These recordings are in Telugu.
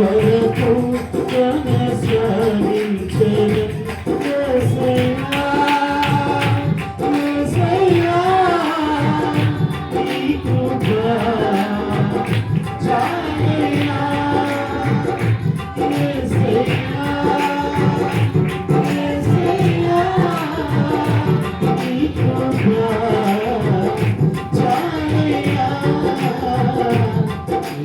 వరకు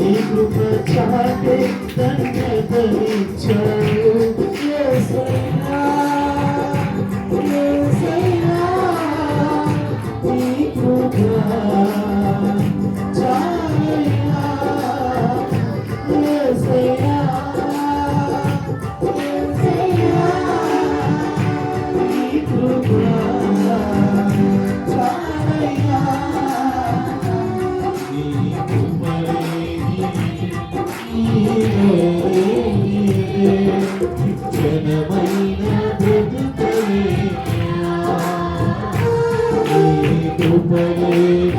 ఈ కృప చాటే తన్య తరిచా Amen.